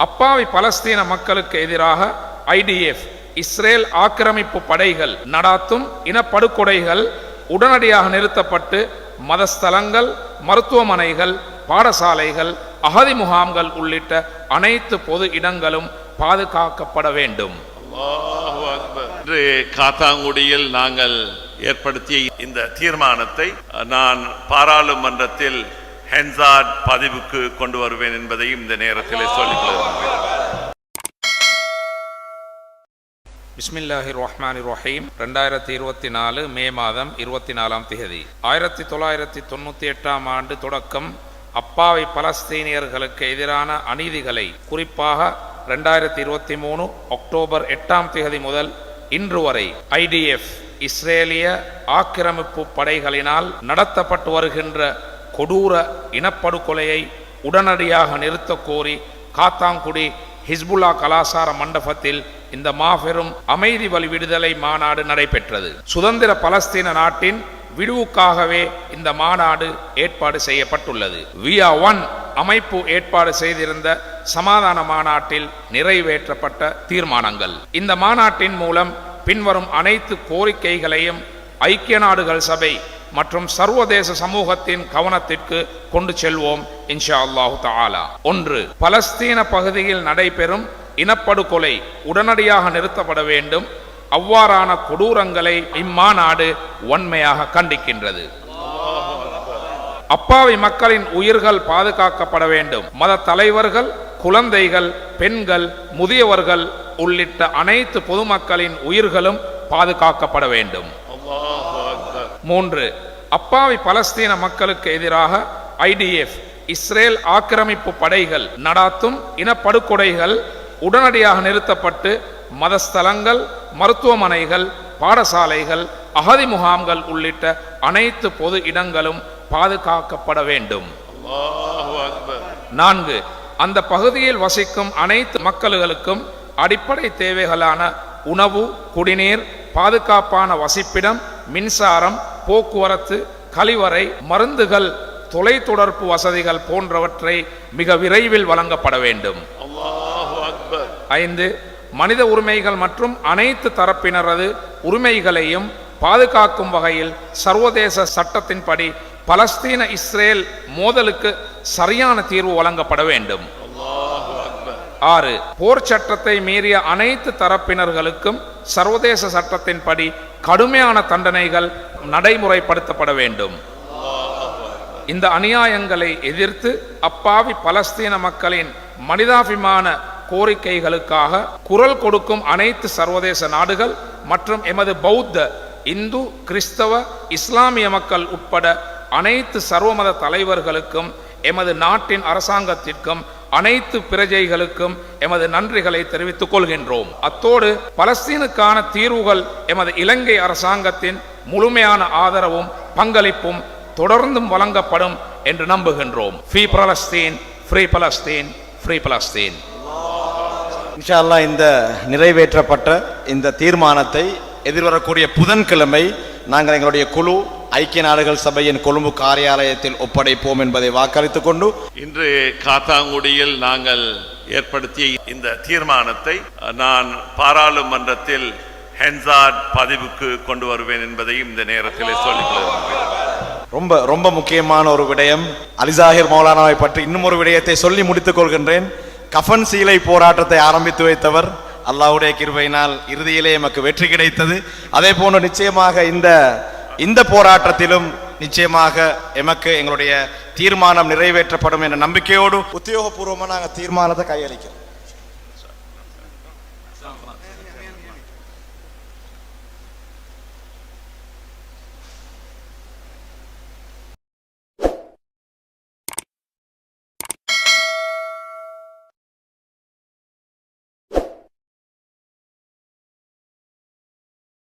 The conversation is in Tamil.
அப்பாவி பலஸ்தீன மக்களுக்கு எதிராக ஐடிஎஃப் இஸ்ரேல் ஆக்கிரமிப்பு படைகள் நடாத்தும் இனப்படுகொடைகள் உடனடியாக நிறுத்தப்பட்டு மதஸ்தலங்கள் மருத்துவமனைகள் பாடசாலைகள் அகதி முகாம்கள் உள்ளிட்ட அனைத்து பொது இடங்களும் பாதுகாக்கப்பட வேண்டும். இன்று காத்தாங்குடியில் நாங்கள் ஏற்படுத்திய இந்த தீர்மானத்தை நான் பாராளுமன்றத்தில் ஹென்சார்ட் பதிவுக்கு கொண்டு வருவேன் என்பதையும் இந்த நேரத்தில் பிஸ்மில்லாஹி ரஹ்மான் ரஹீம் ரெண்டாயிரத்தி இருபத்தி நாலு மே மாதம் இருபத்தி நாலாம் தேதி ஆயிரத்தி தொள்ளாயிரத்தி தொண்ணூற்றி எட்டாம் ஆண்டு தொடக்கம் அப்பாவி பலஸ்தீனியர்களுக்கு எதிரான அநீதிகளை குறிப்பாக ரெண்டாயிரத்தி இருபத்தி மூணு அக்டோபர் எட்டாம் தேதி முதல் இன்று வரை ஐடிஎஃப் இஸ்ரேலிய ஆக்கிரமிப்பு படைகளினால் நடத்தப்பட்டு வருகின்ற கொடூர இனப்படுகொலையை உடனடியாக நிறுத்தக் கோரி காத்தாங்குடி ஹிஸ்புல்லா கலாசார மண்டபத்தில் இந்த மாபெரும் அமைதி வழி விடுதலை மாநாடு நடைபெற்றது. சுதந்திர பலஸ்தீன நாட்டின் விடுவுக்காகவே இந்த மாநாடு ஏற்பாடு செய்யப்பட்டுள்ளது. வியா ஒன் அமைப்பு ஏற்பாடு செய்திருந்த சமாதான மாநாட்டில் நிறைவேற்றப்பட்ட தீர்மானங்கள். இந்த மாநாட்டின் மூலம் பின்வரும் அனைத்து கோரிக்கைகளையும் ஐக்கிய நாடுகள் சபை மற்றும் சர்வதேச சமூகத்தின் கவனத்திற்கு கொண்டு செல்வோம் இன்ஷா அல்லாஹு தாலா ஒன்று பலஸ்தீன பகுதியில் நடைபெறும் இனப்படுகொலை உடனடியாக நிறுத்தப்பட வேண்டும். அவ்வாறான கொடூரங்களை இம்மாநாடு வன்மையாக கண்டிக்கின்றது. அப்பாவி மக்களின் உயிர்கள் பாதுகாக்கப்பட வேண்டும். மத தலைவர்கள் குழந்தைகள் பெண்கள் முதியவர்கள் உள்ளிட்ட அனைத்து பொதுமக்களின் உயிர்களும் பாதுகாக்கப்பட வேண்டும். மூன்று அப்பாவி பலஸ்தீன மக்களுக்கு எதிராக ஐடிஎஃப் இஸ்ரேல் ஆக்கிரமிப்பு படைகள் நடாத்தும் இனப்படுகொலைகள் உடனடியாக நிறுத்தப்பட்டு மதஸ்தலங்கள் மருத்துவமனைகள் பாடசாலைகள் அகதி முகாம்கள் உள்ளிட்ட அனைத்து பொது இடங்களும் பாதுகாக்கப்பட வேண்டும். நான்கு அந்த பகுதியில் வசிக்கும் அனைத்து மக்களுக்கும் அடிப்படை தேவைகளான உணவு குடிநீர் பாதுகாப்பான வசிப்பிடம் மின்சாரம் போக்குவரத்து கழிவறை மருந்துகள் தொலைத்தொடர்பு வசதிகள் போன்றவற்றை மிக விரைவில் வழங்கப்பட வேண்டும். ஐந்து மனித உரிமைகள் மற்றும் அனைத்து தரப்பினரது உரிமைகளையும் பாதுகாக்கும் வகையில் சர்வதேச சட்டத்தின்படி பலஸ்தீன இஸ்ரேல் மோதலுக்கு சரியான தீர்வு வழங்கப்பட வேண்டும். ஆறு போர் சட்டத்தை மீறிய அனைத்து தரப்பினர்களுக்கும் சர்வதேச சட்டத்தின்படி கடுமையான தண்டனைகள் நடைமுறைப்படுத்தப்பட வேண்டும். இந்த அநியாயங்களை எதிர்த்து அப்பாவி பலஸ்தீன மக்களின் மனிதாபிமான கோரிக்கைகளுக்காக குரல் கொடுக்கும் அனைத்து சர்வதேச நாடுகள் மற்றும் எமது பௌத்த இந்து கிறிஸ்தவ இஸ்லாமிய மக்கள் உட்பட அனைத்து சர்வமத தலைவர்களுக்கும் எமது நாட்டின் அரசாங்கத்திற்கும் அனைத்து பிரஜைகளுக்கும் எமது நன்றிகளை தெரிவித்துக் கொள்கின்றோம். அத்தோடு பலஸ்தீனுக்கான தீர்வுகள் எமது இலங்கை அரசாங்கத்தின் முழுமையான ஆதரவும் பங்களிப்பும் தொடர்ந்தும் வழங்கப்படும் என்று நம்புகின்றோம். Free Palestine free Palestine free Palestine இன்ஷா அல்லாஹ் இந்த நிறைவேற்றப்பட்ட இந்த தீர்மானத்தை எதிர்வரக்கூடிய புதன்கிழமை நாங்கள் எங்களுடைய குழு ஐக்கிய நாடுகள் சபையின் கொழும்பு காரியாலயத்தில் ஒப்படைப்போம் என்பதை வாக்களித்துக் கொண்டு இன்று காத்தாங்குடியில் நாங்கள் ஏற்படுத்திய இந்த தீர்மானத்தை நான் பாராளுமன்றத்தில் ஹென்சார்ட் பதிவுக்கு கொண்டு வருவேன் என்பதையும் இந்த நேரத்தில் சொல்லிக் கொள்கிறேன். ரொம்ப ரொம்ப முக்கியமான ஒரு விடயம். அலிசாஹிர் மௌலானாவை பற்றி இன்னும் ஒரு விடயத்தை சொல்லி முடித்துக் கொள்கின்றேன். கஃபன் சீலை போராட்டத்தை ஆரம்பித்து வைத்தவர் அல்லாஹ்வுடைய கிருபையினால் இறுதியிலே எமக்கு வெற்றி கிடைத்தது. அதே போன்று நிச்சயமாக இந்த இந்த போராட்டத்திலும் நிச்சயமாக எமக்கு எங்களுடைய தீர்மானம் நிறைவேற்றப்படும் என்ற நம்பிக்கையோடு உத்தியோகபூர்வமாக நாங்கள் தீர்மானத்தை கையளிக்கிறோம்.